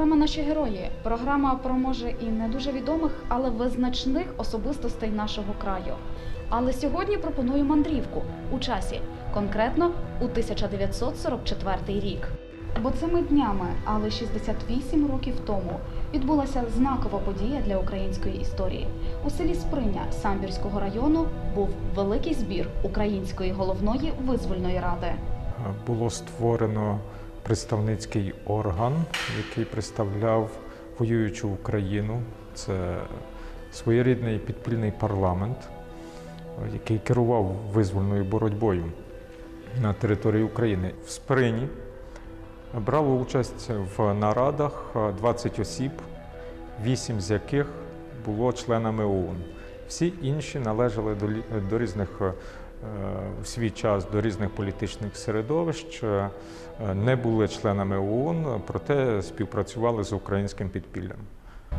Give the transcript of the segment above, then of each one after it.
Програма Наші герої. Програма про може і не дуже відомих, але визначних особистостей нашого краю. Але сьогодні пропоную мандрівку у часі, конкретно у 1944 рік. Бо цими днями, але 68 років тому, відбулася знакова подія для української історії. У селі Сприня Самбірського району був великий збір Української головної визвольної ради. було створено представницький орган, який представляв воюючу Україну. Це своєрідний підпільний парламент, який керував визвольною боротьбою на території України. В Сприні брало участь в нарадах 20 осіб, 8 з яких було членами ОУН. Всі інші належали до різних в свій час до різних політичних середовищ, е, не були членами ООН, проте співпрацювали з українським підпіллям.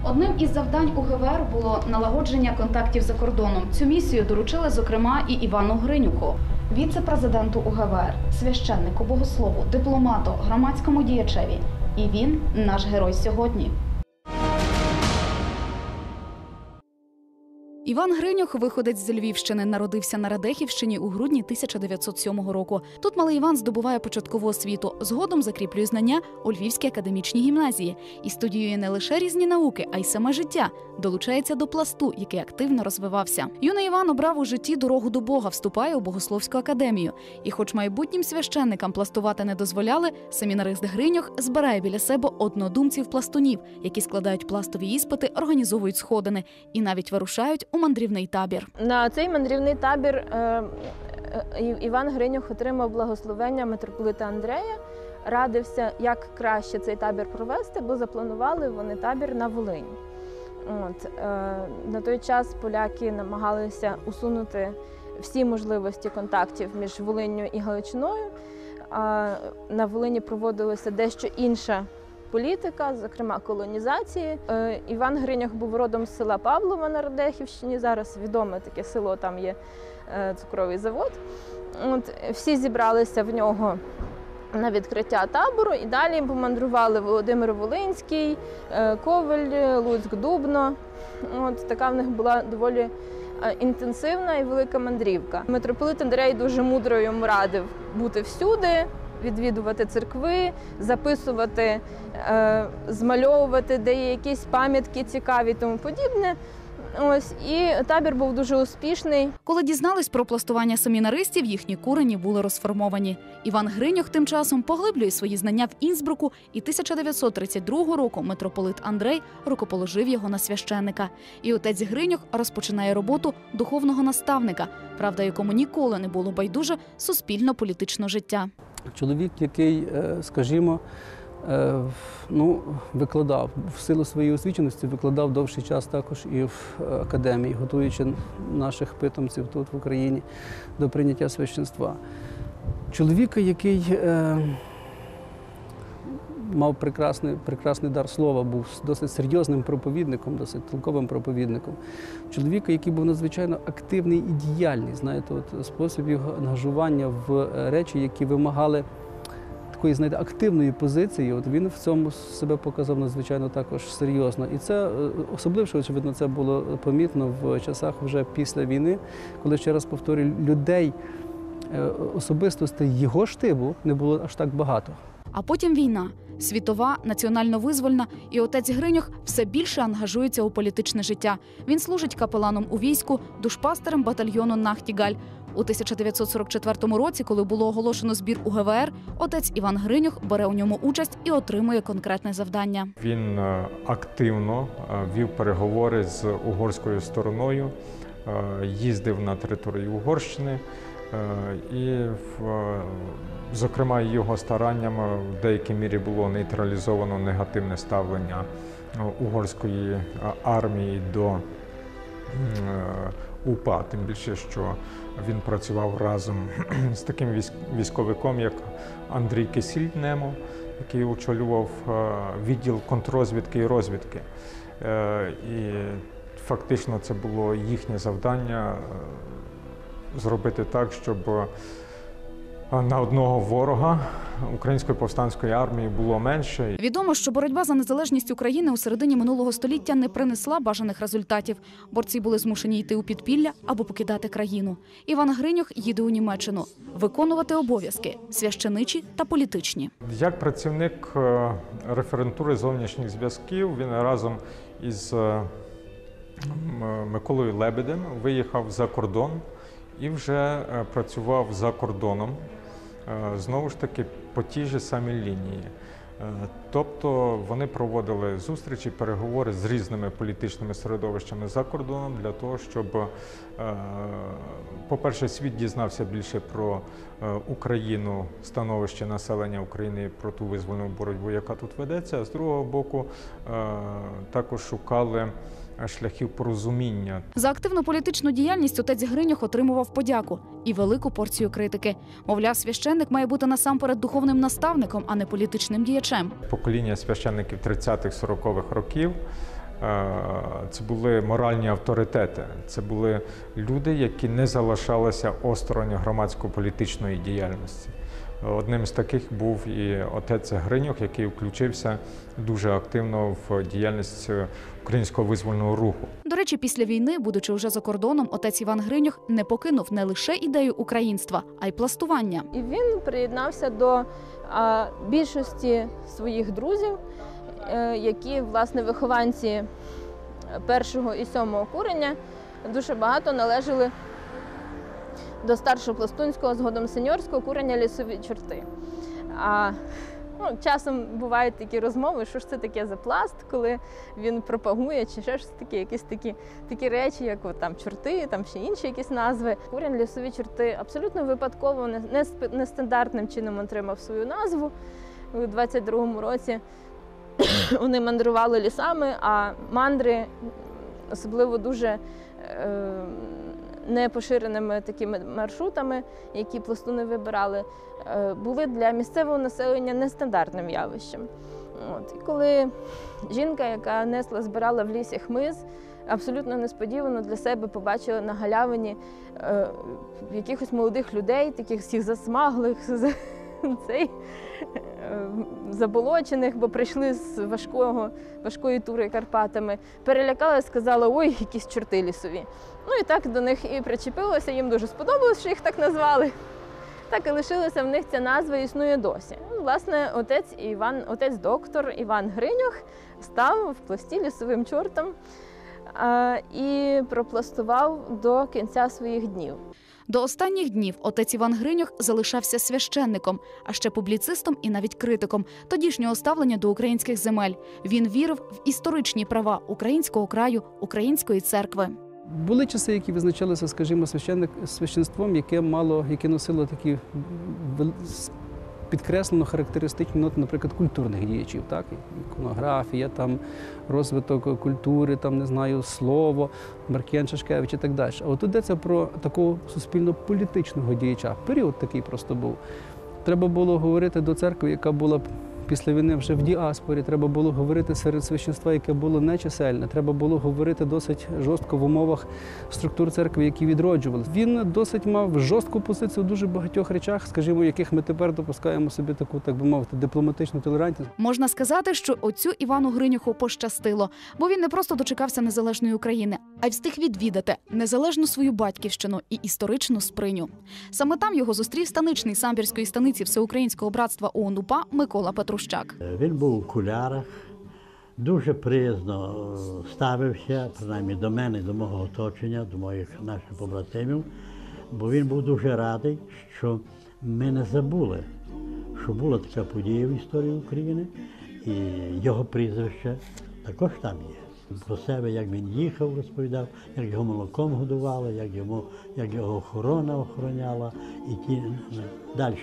Одним із завдань УГВР було налагодження контактів за кордоном. Цю місію доручили, зокрема, і Івану Гринюху, віце-президенту УГВР, священнику, богослову, дипломату, громадському діячеві. І він наш герой сьогодні. Іван Гринюх, виходець з Львівщини, народився на Радехівщині у грудні 1907 року. Тут малий Іван здобуває початкову освіту. Згодом закріплює знання у Львівській академічній гімназії і студіює не лише різні науки, а й саме життя. Долучається до пласту, який активно розвивався. Юний Іван обрав у житті дорогу до Бога, вступає у богословську академію. І, хоч майбутнім священникам пластувати не дозволяли, семінарист Гриньох збирає біля себе однодумців пластунів, які складають пластові іспити, організовують сходини і навіть вирушають у мандрівний табір. На цей мандрівний табір е, е, Іван Гринюх отримав благословення митрополита Андрея. Радився, як краще цей табір провести, бо запланували вони табір на Волинь. От, е, на той час поляки намагалися усунути всі можливості контактів між Волинню і Галичиною. На Волині проводилася дещо інша політика, зокрема колонізації. Е, Іван Гринях був родом з села Павлова на Радехівщині. Зараз відоме таке село, там є е, цукровий завод. От, всі зібралися в нього на відкриття табору і далі помандрували Володимир Волинський, е, Ковель, Луцьк, Дубно. От така в них була доволі інтенсивна і велика мандрівка. Митрополит Андрей дуже мудро йому радив бути всюди, відвідувати церкви, записувати, е, змальовувати, де якісь пам'ятки цікаві тому подібне. Ось і табір був дуже успішний. Коли дізнались про пластування семінаристів, їхні курені були розформовані. Іван Гриньох тим часом поглиблює свої знання в Інсбруку, і 1932 року митрополит Андрей рукоположив його на священника. І отець Гриньох розпочинає роботу духовного наставника, правда, якому ніколи не було байдуже суспільно-політичне життя. Чоловік, який, е, скажімо, ну, викладав в силу своєї освіченості, викладав довший час також і в е, академії, готуючи наших питомців тут в Україні до прийняття священства. Чоловіка, який е, мав прекрасний, прекрасний дар слова, був досить серйозним проповідником, досить толковим проповідником. Чоловіка, який був надзвичайно активний і діяльний, знаєте, от спосіб його ангажування в е, речі, які вимагали такої знаєте, активної позиції. От він в цьому себе показав надзвичайно також серйозно. І це е, особливо, очевидно, це було помітно в часах вже після війни, коли ще раз повторюю, людей е, особистостей його штибу не було аж так багато. А потім війна, світова, національно-визвольна, і отець Гриньох все більше ангажується у політичне життя. Він служить капеланом у війську, душпастером батальйону Нахтігаль. У 1944 році, коли було оголошено збір у ГВР, отець Іван Гриньох бере у ньому участь і отримує конкретне завдання. Він е, активно е, вів переговори з угорською стороною, е, їздив на територію Угорщини і, в- е, зокрема, його стараннями в деякій мірі було нейтралізовано негативне ставлення е, угорської е, армії до е, УПА. Тим більше, що він працював разом з таким військовиком, як Андрій Кисіль Немо, який очолював е, відділ контррозвідки і розвідки. Е, І фактично це було їхнє завдання е, зробити так, щоб е, на одного ворога української повстанської армії було менше. Відомо, що боротьба за незалежність України у середині минулого століття не принесла бажаних результатів. Борці були змушені йти у підпілля або покидати країну. Іван Гриньох їде у Німеччину виконувати обов'язки священичі та політичні. Як працівник е, референтури зовнішніх зв'язків, він разом із е, Миколою Лебедем виїхав за кордон і вже е, працював за кордоном, е, знову ж таки, по тій же самій лінії. Е, Тобто вони проводили зустрічі, переговори з різними політичними середовищами за кордоном для того, щоб, по-перше, світ дізнався більше про Україну, становище населення України, про ту визвольну боротьбу, яка тут ведеться. А з другого боку, також шукали шляхів порозуміння За активну політичну діяльність отець Гриньох отримував подяку і велику порцію критики. Мовляв, священник має бути насамперед духовним наставником, а не політичним діячем. покоління священників 30-х-40-х років. е, Це були моральні авторитети. Це були люди, які не залишалися осторонь громадсько-політичної діяльності. Одним з таких був і отець Гриньох, який включився дуже активно в діяльність українського визвольного руху. До речі, після війни, будучи вже за кордоном, отець Іван Гриньох не покинув не лише ідею українства, а й пластування. І він приєднався до більшості своїх друзів, е, які, власне, вихованці першого і сьомого курення, дуже багато належали до старшого пластунського, згодом сеньорського курення лісові чорти. А ну, часом бувають такі розмови, що ж це таке за пласт, коли він пропагує, чи ще ж таке, якісь такі, такі речі, як от, там чорти, там ще інші якісь назви. Курінь лісові чорти абсолютно випадково, не, не нестандартним чином отримав свою назву у 22-му році. Вони мандрували лісами, а мандри, особливо дуже е, непоширеними такими маршрутами, які пластуни вибирали, е, були для місцевого населення нестандартним явищем. От. І коли жінка, яка несла, збирала в лісі хмиз, абсолютно несподівано для себе побачила на галявині е, якихось молодих людей, таких всіх засмаглих, за- цей, е, заболочених, бо прийшли з важкого, важкої тури Карпатами. Перелякалась, сказала, ой, якісь чорти лісові. Ну і так до них і причепилося, їм дуже сподобалось, що їх так назвали. Так і лишилася в них ця назва існує досі. Ну, Власне, отець Іван, отець доктор Іван Гриньох став в пласті лісовим чортом а, і пропластував до кінця своїх днів. До останніх днів отець Іван Гриньох залишався священником, а ще публіцистом і навіть критиком тодішнього ставлення до українських земель. Він вірив в історичні права українського краю, української церкви. Були часи, які визначалися, скажімо, священник священством, яке мало, яке носило такі підкреслено характеристичні ноти, наприклад, культурних діячів, так іконографія, там розвиток культури, там не знаю, слово, Маркіян Шашкевич і так далі. А от йдеться про такого суспільно-політичного діяча. Період такий просто був. Треба було говорити до церкви, яка була після війни вже в діаспорі. Треба було говорити серед священства, яке було нечисельне. Треба було говорити досить жорстко в умовах структур церкви, які відроджували. Він досить мав жорстку позицію в дуже багатьох речах, скажімо, яких ми тепер допускаємо собі таку, так би мовити, дипломатичну толерантність. Можна сказати, що оцю Івану Гринюху пощастило, бо він не просто дочекався незалежної України, а й встиг відвідати незалежну свою батьківщину і історичну сприню. Саме там його зустрів станичний самбірської станиці Всеукраїнського братства ООН-УПА Микола Петрущак. Він був у окулярах, дуже приязно е, ставився, принаймні до мене, до мого оточення, до моїх наших побратимів, бо він був дуже радий, що ми не забули, що була така подія в історії України, і його прізвище також там є. Про себе, як він їхав, розповідав, як його молоком годували, як, йому, як його охорона охороняла, і ті далі,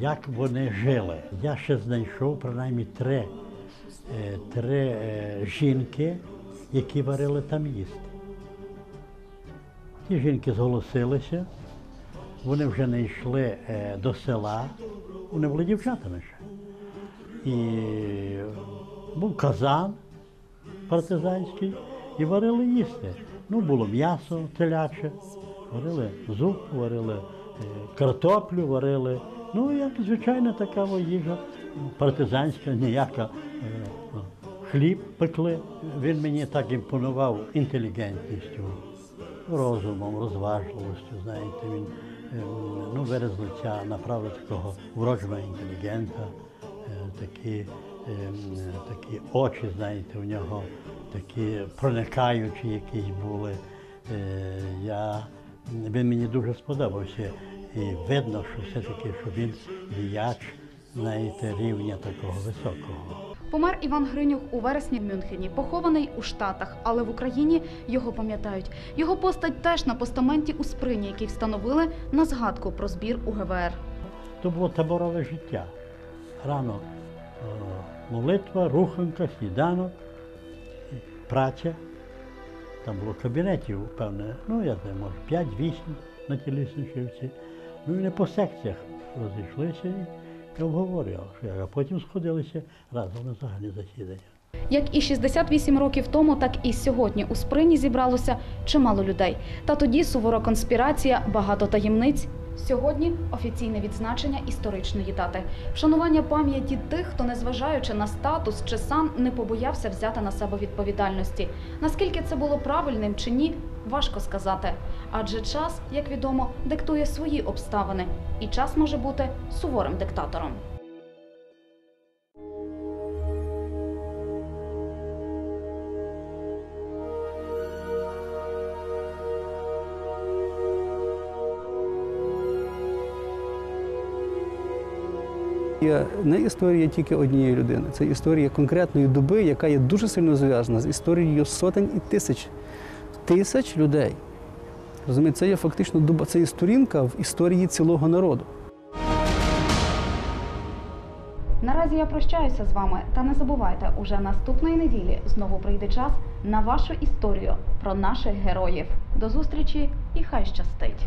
як вони жили. Я ще знайшов принаймні три, е, три е, жінки, які варили там їсти. Ті жінки зголосилися, вони вже не йшли е, до села, вони були дівчатами ще. І був казан партизанський, і варили їсти. Ну, було м'ясо теляче, варили зупу, варили картоплю, варили. Ну, як звичайна така їжа, партизанська, ніяка. е, Хліб пекли. Він мені так імпонував інтелігентністю, розумом, розважливістю. Знаєте, він е, ну, вираз лиця, направду такого вродженого інтелігента, е, такі, такі очі, знаєте, у нього такі проникаючі якісь були. Я, він мені дуже сподобався. І видно, що все-таки що він діяч, знаєте, рівня такого високого. Помер Іван Гринюх у вересні в Мюнхені, похований у Штатах, але в Україні його пам'ятають. Його постать теж на постаменті у сприні, який встановили на згадку про збір у ГВР. То було таборове життя. Рано е, молитва, руханка, сніданок, праця. Там було кабінетів, певне, ну я знаю, може, 5-8 на тій Ну не по секціях розійшлися і, обговорювали, а потім сходилися разом на загальні засідання. Як і 68 років тому, так і сьогодні у сприні зібралося чимало людей. Та тоді сувора конспірація, багато таємниць. Сьогодні офіційне відзначення історичної дати, вшанування пам'яті тих, хто, незважаючи на статус чи сан, не побоявся взяти на себе відповідальності. Наскільки це було правильним чи ні, важко сказати. Адже час, як відомо, диктує свої обставини, і час може бути суворим диктатором. Не історія тільки однієї людини, це історія конкретної доби, яка є дуже сильно зв'язана з історією сотень і тисяч тисяч людей. Розумієте, це є фактично це є сторінка в історії цілого народу. Наразі я прощаюся з вами, та не забувайте, уже наступної неділі знову прийде час на вашу історію про наших героїв. До зустрічі і хай щастить!